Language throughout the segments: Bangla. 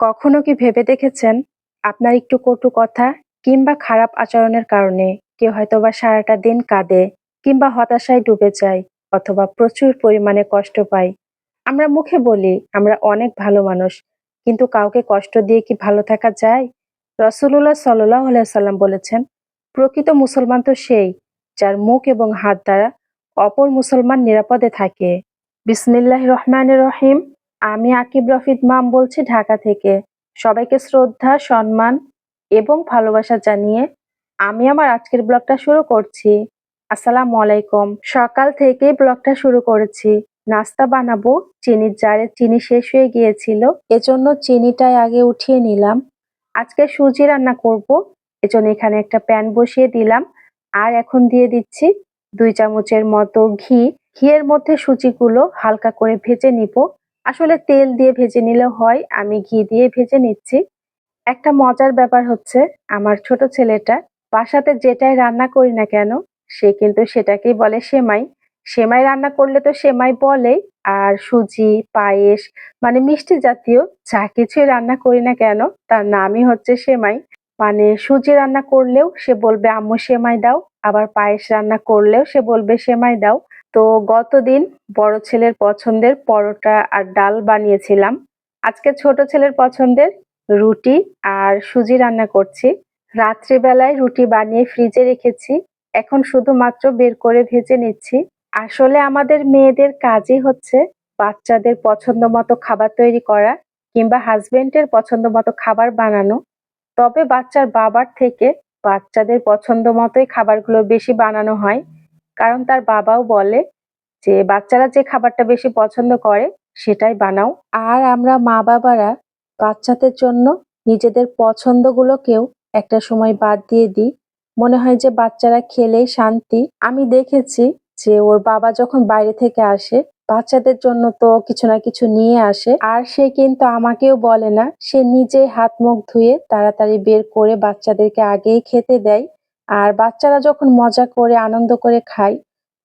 কখনো কি ভেবে দেখেছেন? আপনার একটু কটু কথা কিংবা খারাপ আচরণের কারণে কেউ হয়তোবা সারাটা দিন কাঁদে কিংবা হতাশায় ডুবে যায় অথবা প্রচুর পরিমাণে কষ্ট পায়। আমরা মুখে বলি, আমরা অনেক ভালো মানুষ, কিন্তু কাউকে কষ্ট দিয়ে কি ভালো থাকা যায়? রসুল্লাহ সাল্লাহ সাল্লাম বলেছেন, প্রকৃত মুসলমান তো সেই যার মুখ এবং হাত দ্বারা অপর মুসলমান নিরাপদে থাকে। বিসমিল্লাহ রহমান রহিম। আমি আকিব রফিদ মাম বলছি ঢাকা থেকে। সবাইকে শ্রদ্ধা, সম্মান এবং ভালোবাসা জানিয়ে আমি আমার আজকের ব্লগটা শুরু করছি। আসসালামু আলাইকুম। সকাল থেকেই ব্লগটা শুরু করেছি। নাস্তা বানাবো। চিনির জারে চিনি শেষ হয়ে গিয়েছিল। এজন্য চিনিটাই আগে উঠিয়ে নিলাম। আজকে সুজি রান্না করব। এজন্য এখানে একটা প্যান বসিয়ে দিলাম। আর এখন দিয়ে দিচ্ছি দুই চামচের মতো ঘি। ঘিয়ের মধ্যে সুজিগুলো হালকা করে ভেজে নিব। আসলে তেল দিয়ে ভেজে নিলে হয়, আমি ঘি দিয়ে ভেজে নিচ্ছি। একটা মজার ব্যাপার হচ্ছে, আমার ছোট ছেলেটা বাসাতে যেটাই রান্না করি না কেন, সে কিন্তু সেটাকেই বলে সেমাই। সেমাই রান্না করলে তো সেমাই বলেই, আর সুজি, পায়েস মানে মিষ্টি জাতীয় যা কিছুই রান্না করি না কেন, তার নামই হচ্ছে সেমাই। মানে সুজি রান্না করলেও সে বলবে, আম্মু, সেমাই দাও। আবার পায়েস রান্না করলেও সে বলবে, সেমাই দাও। তো গতদিন বড় ছেলের পছন্দের পরোটা আর ডাল বানিয়েছিলাম। আজকে ছোট ছেলের পছন্দের রুটি আর সুজি রান্না করছি। রাত্রিবেলায় রুটি বানিয়ে ফ্রিজে রেখেছি। এখন শুধুমাত্র বের করে ভেজে নিচ্ছি। আসলে আমাদের মেয়েদের কাজই হচ্ছে বাচ্চাদের পছন্দ মতো খাবার তৈরি করা কিংবা হাজবেন্ডের পছন্দ মতো খাবার বানানো। তবে বাচ্চার বাবার থেকে বাচ্চাদের পছন্দ মতোই খাবারগুলো বেশি বানানো হয়। কারণ তার বাবাও বলে যে, বাচ্চারা যে খাবারটা বেশি পছন্দ করে, সেটাই বানাও। আর আমরা মা বাবারা বাচ্চাদের জন্য নিজেদের পছন্দগুলোকেও একটা সময় বাদ দিয়ে দিই। মনে হয় যে, বাচ্চারা খেলেই শান্তি। আমি দেখেছি যে, ওর বাবা যখন বাইরে থেকে আসে, বাচ্চাদের জন্য তো কিছু না কিছু নিয়ে আসে। আর সে কিন্তু আমাকেও বলে না, সে নিজে হাত মুখ ধুয়ে তাড়াতাড়ি বের করে বাচ্চাদেরকে আগেই খেতে দেয়। আর বাচ্চারা যখন মজা করে, আনন্দ করে খায়,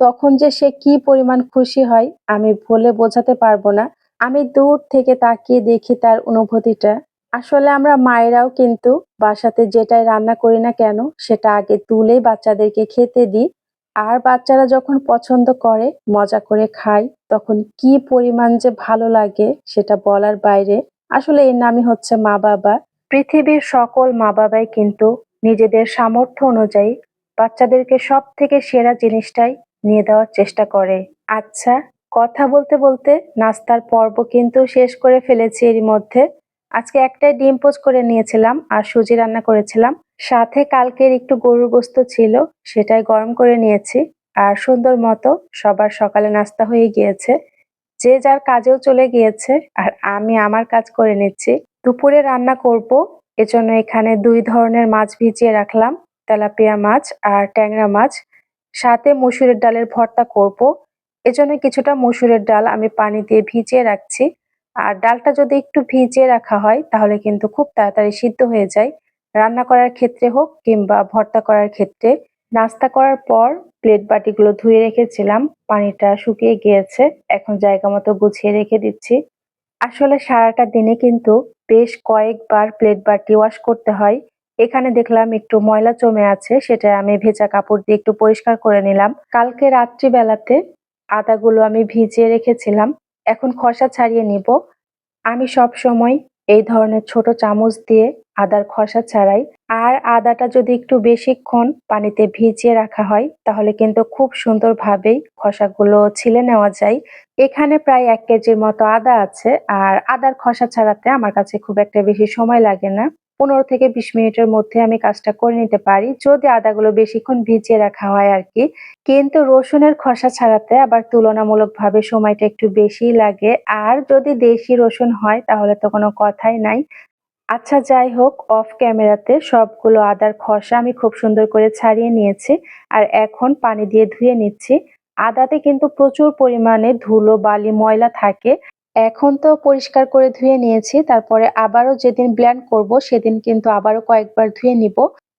তখন যে সে কি পরিমাণ খুশি হয়, আমি বলে বোঝাতে পারব না। আমি দূর থেকে তাকিয়ে দেখি তার অনুভূতিটা। আসলে আমরা মায়েরাও কিন্তু বাসাতে যেটাই রান্না করি না কেন, সেটা আগে তুলে বাচ্চাদেরকে খেতে দিই। আর বাচ্চারা যখন পছন্দ করে, মজা করে খায়, তখন কি পরিমাণ যে ভালো লাগে, সেটা বলার বাইরে। আসলে এর নামই হচ্ছে মা বাবা পৃথিবীর সকল মা বাবাই কিন্তু নিজেদের সামর্থ্য অনুযায়ী বাচ্চাদেরকে সব থেকে সেরা জিনিসটাই নিয়ে দেওয়ার চেষ্টা করে। আচ্ছা কথা বলতে বলতে নাস্তার পর্ব কিন্তু শেষ করে ফেলেছি এরই মধ্যে। আজকে একটাই ডিম পোচ করে নিয়েছিলাম আর সুজি রান্না করেছিলাম। সাথে কালকের একটু গরুর গোস্ত ছিল, সেটাই গরম করে নিয়েছি আর সুন্দর মতো সবার সকালে নাস্তা হয়ে গিয়েছে। যে যার কাজেও চলে গিয়েছে আর আমি আমার কাজ করে নিচ্ছি। দুপুরে রান্না করব এজন্য এখানে দুই ধরনের মাছ ভিজিয়ে রাখলাম, তেলাপিয়া মাছ আর ট্যাংরা মাছ। সাথে মসুরের ডালের ভর্তা করব। এজন্য কিছুটা মসুরের ডাল আমি পানি দিয়ে ভিজিয়ে রাখছি। আর ডালটা যদি একটু ভিজিয়ে রাখা হয়, তাহলে কিন্তু খুব তাড়াতাড়ি সিদ্ধ হয়ে যায়। রান্না করার ক্ষেত্রে হোক কিংবা ভর্তা করার ক্ষেত্রে। নাস্তা করার পর প্লেট বাটিগুলো ধুয়ে রেখেছিলাম, পানিটা শুকিয়ে গিয়েছে। এখন জায়গা মতো গুছিয়ে রেখে দিচ্ছি। আসলে সারাটা দিনে কিন্তু বেশ কয়েকবার প্লেট বাটি ওয়াশ করতে হয়। এখানে দেখলাম একটু ময়লা জমে আছে, সেটা আমি ভেজা কাপড় দিয়ে একটু পরিষ্কার করে নিলাম। কালকে রাত্রিবেলাতে আদাগুলো আমি ভিজিয়ে রেখেছিলাম। এখন খসা ছাড়িয়ে নিব। আমি সব সময় এই ধরনের ছোট চামচ দিয়ে আদার খসা ছাড়াই। আর আদাটা যদি একটু বেশিক্ষণ পানিতে ভিজিয়ে রাখা হয়, তাহলে কিন্তু খুব সুন্দরভাবেই খসাগুলো ছিলে নেওয়া যায়। এখানে প্রায় এক কেজির মতো আদা আছে, আর আদার খসা ছাড়াতে আমার কাছে খুব একটা বেশি সময় লাগে না। পনেরো থেকে বিশ মিনিটের মধ্যে আমি কাজটা করে নিতে পারি। যদি আদাগুলো বেশিক্ষণ ভিজিয়ে রাখা হয় আর কি। কিন্তু রসুনের খসা ছাড়াতে আবার তুলনামূলকভাবে সময়টা একটু বেশি লাগে। আর যদি দেশি রসুন হয়, তাহলে তো কোনো কথাই নাই। আচ্ছা যাই হোক, অফ ক্যামেরাতে সবগুলো আদার খসা আমি খুব সুন্দর করে ছাড়িয়ে নিয়েছি আর এখন পানি দিয়ে ধুয়ে নিচ্ছি। আদাতে কিন্তু প্রচুর পরিমাণে ধুলো, বালি, ময়লা থাকে। এখন তো পরিষ্কার করে ধুয়ে নিয়েছি, তারপরে আবারও যেদিন ব্ল্যান্ড করব সেদিন কিন্তু আবারও কয়েকবার ধুয়ে নিব।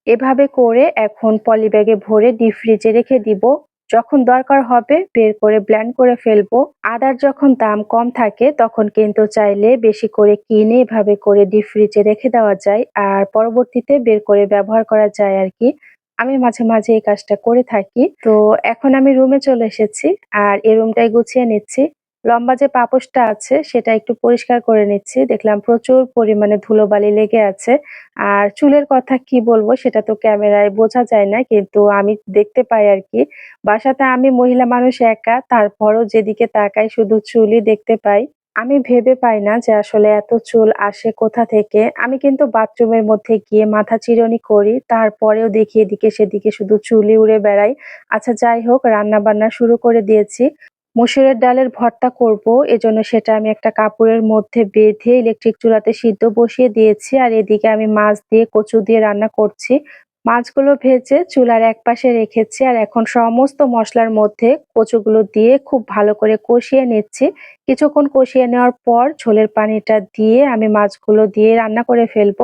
এভাবে করে এখন পলিব্যাগে ভরে ডিপ ফ্রিজে রেখে দিব। যখন দরকার হবে বের করে ব্ল্যান্ড করে ফেলব। আদার যখন দাম কম থাকে, তখন কিন্তু চাইলে বেশি করে কিনে এভাবে করে ডিপ ফ্রিজে রেখে দেওয়া যায়। আর পরবর্তীতে বের করে ব্যবহার করা যায় আর কি। আমি মাঝে মাঝে এই কাজটা করে থাকি। তো এখন আমি রুমে চলে এসেছি, আর এই রুমটাই গুছিয়ে নিচ্ছি। লম্বা যে পাপোশটা আছে, সেটা একটু পরিষ্কার করে নিচ্ছি। দেখলাম প্রচুর পরিমাণে ধুলোবালি লেগে আছে। আর চুলের কথা কি বলব, সেটা তো ক্যামেরায় বোঝা যায় না, কিন্তু আমি দেখতে পাই আর কি। বাসাতে আমি মহিলা মানুষ একা, তারপরও যেদিকে তাকাই শুধু চুলই দেখতে পাই। আমি ভেবে পাই না যে আসলে এত চুল আসে কোথা থেকে। আমি কিন্তু বাথরুমের মধ্যে গিয়ে মাথা চিরুনি করি, তারপরেও দেখি এদিকে সেদিকে শুধু চুলই উড়ে বেড়াই আচ্ছা যাই হোক রান্না বান্না শুরু করে দিয়েছি। মসুরের ডালের ভর্তা করব, এজন্য সেটা আমি একটা কাপড়ের মধ্যে বেঁধে ইলেকট্রিক চুলাতে সিদ্ধ বসিয়ে দিয়েছি, আর এদিকে আমি মাছ দিয়ে কচু দিয়ে রান্না করছি। মাছগুলো ভেজে চুলার একপাশে রেখেছি, আর এখন সমস্ত মশলার মধ্যে কচুগুলো দিয়ে খুব ভালো করে কষিয়ে নিচ্ছি। কিছুক্ষণ কষিয়ে নেওয়ার পর ঝোলের পানিটা দিয়ে আমি মাছগুলো দিয়ে রান্না করে ফেলব।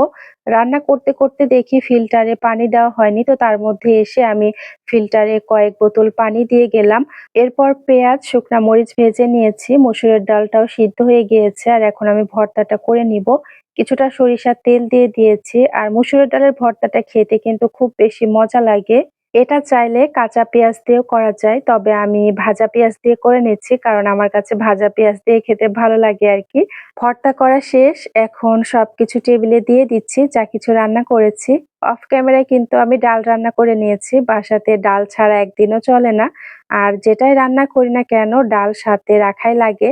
রান্না করতে করতে দেখি ফিল্টারে পানি দেওয়া হয়নি, তো তার মধ্যে এসে আমি ফিল্টারে কয়েক বোতল পানি দিয়ে গেলাম। এরপর পেঁয়াজ, শুকনা মরিচ ভেজে নিয়েছি, মসুরের ডালটাও সিদ্ধ হয়ে গিয়েছে, আর এখন আমি ভর্তাটা করে নিব। কিছুটা সরিষার তেল দিয়ে দিয়েছি, আর মসুরের ডালের ভর্তাটা খেতে কিন্তু খুব বেশি মজা লাগে। এটা চাইলে কাঁচা পেঁয়াজ দিয়েও করা যায়, তবে আমি ভাজা পেঁয়াজ দিয়ে করে নিচ্ছি কারণ আমার কাছে ভাজা পেঁয়াজ দিয়ে খেতে ভালো লাগে আর কি। ভর্তা করা শেষ, এখন সবকিছু টেবিলে দিয়ে দিচ্ছি, যা কিছু রান্না করেছি। অফ ক্যামেরায় কিন্তু আমি ডাল রান্না করে নিয়েছি, বাসাতে ডাল ছাড়া একদিনও চলে না। আর যেটাই রান্না করি না কেন, ডাল সাথে রাখাই লাগে।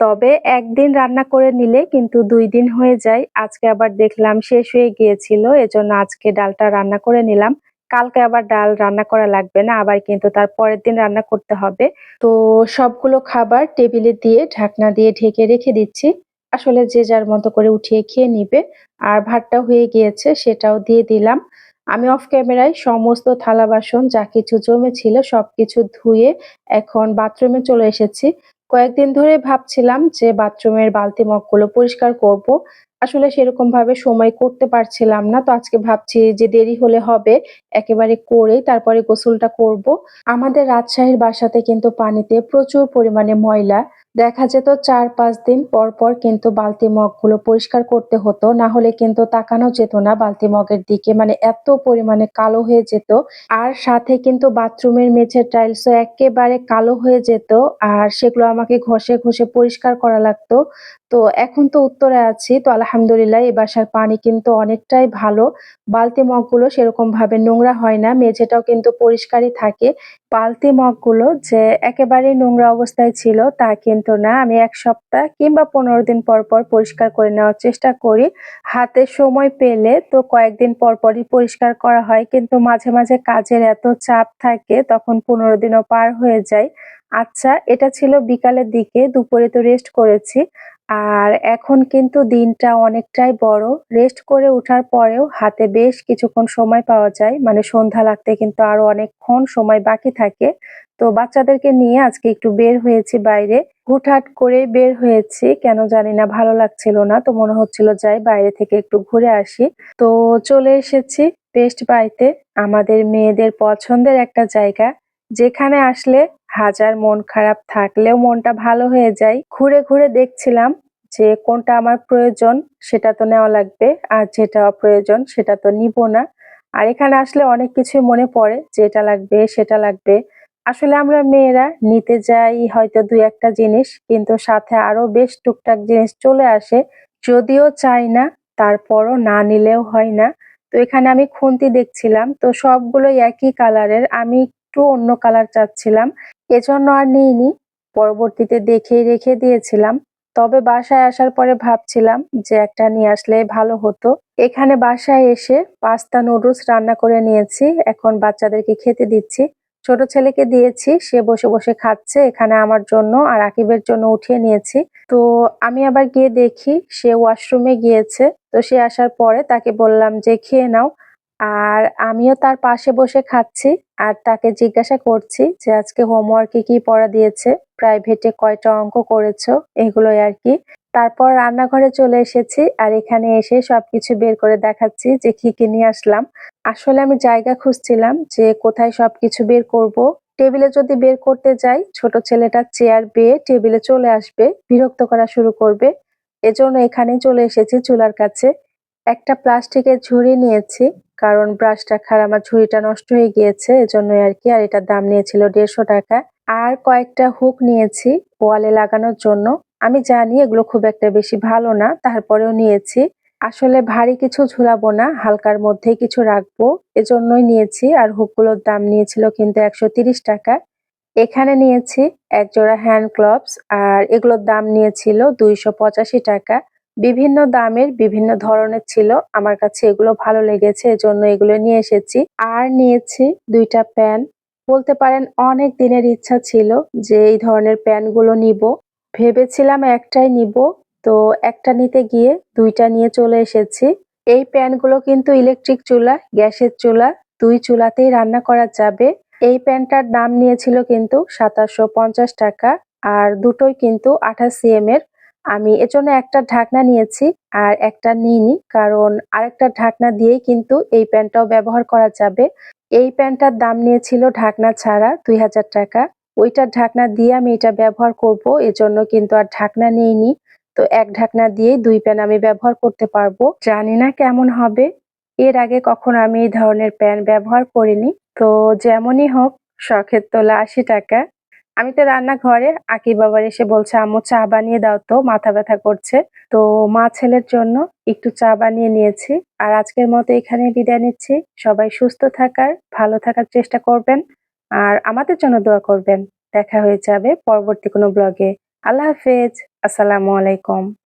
তবে একদিন রান্না করে নিলে কিন্তু দুই দিন হয়ে যায়। আজকে আবার দেখলাম শেষ হয়ে গিয়েছিল, এজন্য আজকে ডালটা রান্না করে নিলাম। কালকে আবার ডাল রান্না করা লাগবে না, আবার কিন্তু তার পরের দিন রান্না করতে হবে। তো সবগুলো খাবার টেবিলে দিয়ে ঢাকনা দিয়ে ঢেকে রেখে দিচ্ছি। আসলে যে যার মতো করে উঠিয়ে খেয়ে নিবে। আর ভাতটা হয়ে গিয়েছে, সেটাও দিয়ে দিলাম। আমি অফ ক্যামেরায় সমস্ত থালা বাসন, যা কিছু জমেছিল, সবকিছু ধুয়ে এখন বাথরুমে চলে এসেছি। কয়েকদিন ধরে ভাবছিলাম যে বাথরুমের বালতি মগগুলো পরিষ্কার করব। আসলে সেরকম ভাবে সময় করতে পারছিলাম না তো আজকে ভাবছি যে দেরি হলে হবে, একেবারে করেই তারপরে গোসলটা করব। আমাদের রাজশাহীর বাসাতে কিন্তু পানিতে প্রচুর পরিমাণে ময়লা দেখা যেত চার পাঁচ দিন পর পর কিন্তু বালতি মগগুলো পরিষ্কার করতে হতো, না হলে কিন্তু তাকানো যেত না বালতি মগের দিকে মানে এত পরিমাণে কালো হয়ে যেত। আর সাথে কিন্তু বাথরুমের মেঝের টাইলসও একেবারে কালো হয়ে যেত, আর সেগুলো আমাকে ঘষে ঘষে পরিষ্কার করা লাগতো। তো এখন তো উত্তরে আছি, তো আলহামদুলিল্লাহ এই বাসার পানি কিন্তু অনেকটাই ভালো। বালতি মগগুলো সেরকম ভাবে নোংরা হয় না, মেঝেটাও কিন্তু পরিষ্কারই থাকে। বালতি মগগুলো যে একেবারেই নোংরা অবস্থায় ছিল, তা কিন্তু না, আমি এক সপ্তাহ কিংবা পনেরো দিন পর পর পরিষ্কার করে নেওয়ার চেষ্টা করি। হাতে সময় পেলে তো কয়েকদিন পর পরই পরিষ্কার করা হয়, কিন্তু মাঝে মাঝে কাজের এত চাপ থাকে, তখন পনেরো দিনও পার হয়ে যায়। আচ্ছা এটা ছিল বিকালের দিকে, দুপুরে তো রেস্ট করেছি। আর এখন কিন্তু দিনটা অনেকটাই বড়। রেস্ট করে ওঠার পরেও হাতে বেশ কিছুক্ষণ সময় পাওয়া যায়। মানে সন্ধ্যা লাগতে কিন্তু আরও অনেকক্ষণ সময় বাকি থাকে। তো বাচ্চাদেরকে নিয়ে আজকে একটু বের হয়েছি বাইরে। হুটহাট করে বের হয়েছি। কেন জানি না, ভালো লাগছিল না। তো মনে হচ্ছিল যাই বাইরে থেকে একটু ঘুরে আসি। তো চলে এসেছি বেস্ট বাইতে আমাদের মেয়েদের পছন্দের একটা জায়গা। যেখানে আসলে হাজার মন খারাপ থাকলেও মনটা ভালো হয়ে যায়। ঘুরে ঘুরে দেখছিলাম যে কোনটা আমার প্রয়োজন সেটা তো নেওয়া লাগবে, আর যেটা অপ্রয়োজন সেটা তো নিব না। আর এখানে আসলে অনেক কিছু মনে পড়ে, যেটা লাগবে সেটা লাগবে। আসলে আমরা মেয়েরা নিতে যাই হয়তো দুই একটা জিনিস, কিন্তু সাথে আরও বেশ টুকটাক জিনিস চলে আসে। যদিও চাই না, তারপরও না নিলেও হয় না। তো এখানে আমি খুন্তি দেখছিলাম, তো সবগুলোই একই কালারের। আমি একটু অন্য কালার চাচ্ছিলাম। এজন্য আর নিইনি। পরবর্তীতে দেখেই রেখে দিয়েছিলাম। তবে বাসায় আসার পরে ভাবছিলাম যে একটা নিয়ে আসলে ভালো হতো। এখানে বাসায় এসে পাস্তা নুডলস রান্না করে নিয়েছি। এখন বাচ্চাদেরকে খেতে দিচ্ছি। ছোট ছেলেকে দিয়েছি। সে বসে বসে খাচ্ছে। এখানে আমার জন্য আর আকিবের জন্য উঠিয়ে নিয়েছি। তো আমি আবার গিয়ে দেখি, সে ওয়াশরুমে গিয়েছে। তো সে আসার পরে তাকে বললাম যে, খেয়ে নাও। আর আমিও তার পাশে বসে খাচ্ছি আর তাকে জিজ্ঞাসা করছি যে আজকে হোমওয়ার্কে কি পড়া দিয়েছে। প্রাইভেটে কয়টা অঙ্ক করেছ? এগুলোই আর কি। তারপর রান্নাঘরে চলে এসেছি আর এখানে এসে সবকিছু বের করে দেখাচ্ছি যে কি কি নিয়ে আসলাম। আসলে আমি জায়গা খুঁজছিলাম যে কোথায় সবকিছু বের করব। টেবিলে যদি বের করতে যাই, ছোট ছেলেটা চেয়ার বেয়ে টেবিলে চলে আসবে, বিরক্ত করা শুরু করবে। এজন্য এখানেই চলে এসেছি চুলার কাছে। একটা প্লাস্টিকের ঝুড়ি নিয়েছি, কারণ ব্রাশটা খার, আমার ঝুড়িটা নষ্ট হয়ে গিয়েছে এজন্য আর কি, আর এটার দাম নিয়েছিল দেড়শো টাকা। আর কয়েকটা হুক নিয়েছি ওয়ালে লাগানোর জন্য। আমি জানি এগুলো খুব একটা বেশি ভালো না, তারপরেও নিয়েছি। আসলে ভারী কিছু ঝুলাবো না, হালকার মধ্যেই কিছু রাখব, এজন্যই নিয়েছি। আর হুকগুলোর দাম নিয়েছিল কিন্তু একশো তিরিশ টাকা। এখানে নিয়েছি এক জোড়া হ্যান্ড গ্লোভস, আর এগুলোর দাম নিয়েছিল দুইশো পঁচাশি টাকা। বিভিন্ন দামের, বিভিন্ন ধরনের ছিল। আমার কাছে এগুলো ভালো লেগেছে, এজন্য এগুলো নিয়ে এসেছি। আর নিয়েছি দুইটা প্যান। বলতে পারেন অনেক দিনের ইচ্ছা ছিল যে এই ধরনের প্যানগুলো নিব। ভেবেছিলাম একটাই নিব। তো একটা নিতে গিয়ে দুইটা নিয়ে চলে এসেছি। এই প্যানগুলো কিন্তু ইলেকট্রিক চুলা, গ্যাসের চুলা, দুই চুলাতেই রান্না করা যাবে। এই প্যানটার দাম নিয়েছিল কিন্তু সাতাশশো টাকা। আর দুটোই কিন্তু আঠাশ সিএম এর। আমি এজন্য একটা ঢাকনা নিয়েছি আর একটা নিইনি, কারণ আরেকটা ঢাকনা দিয়েই কিন্তু এই প্যানটাও ব্যবহার করা যাবে। এই প্যানটার দাম নিয়েছিল ঢাকনা ছাড়া দুই হাজার টাকা। ওইটার ঢাকনা দিয়ে আমি এটা ব্যবহার করব, এজন্য কিন্তু আর ঢাকনা নিইনি। তো এক ঢাকনা দিয়ে দুই প্যান আমি ব্যবহার করতে পারব। জানি না কেমন হবে। এর আগে কখনো আমি এই ধরনের প্যান ব্যবহার করিনি। তো যেমনই হোক, শখের তোলা আশি টাকা। আমি তো রান্নাঘরে আকি বাবার এসে বলছে, আম্মু, চা বানিয়ে দাও তো, মাথা ব্যথা করছে। তো মা ছেলের জন্য একটু চা বানিয়ে নিয়েছি। আর আজকের মতো এখানে বিদায় নিচ্ছি। সবাই সুস্থ থাকার, ভালো থাকার চেষ্টা করবেন। আর আমাদের জন্য দোয়া করবেন। দেখা হয়ে যাবে পরবর্তী কোনো ব্লগে। আল্লাহ হাফেজ। আসসালামু আলাইকুম।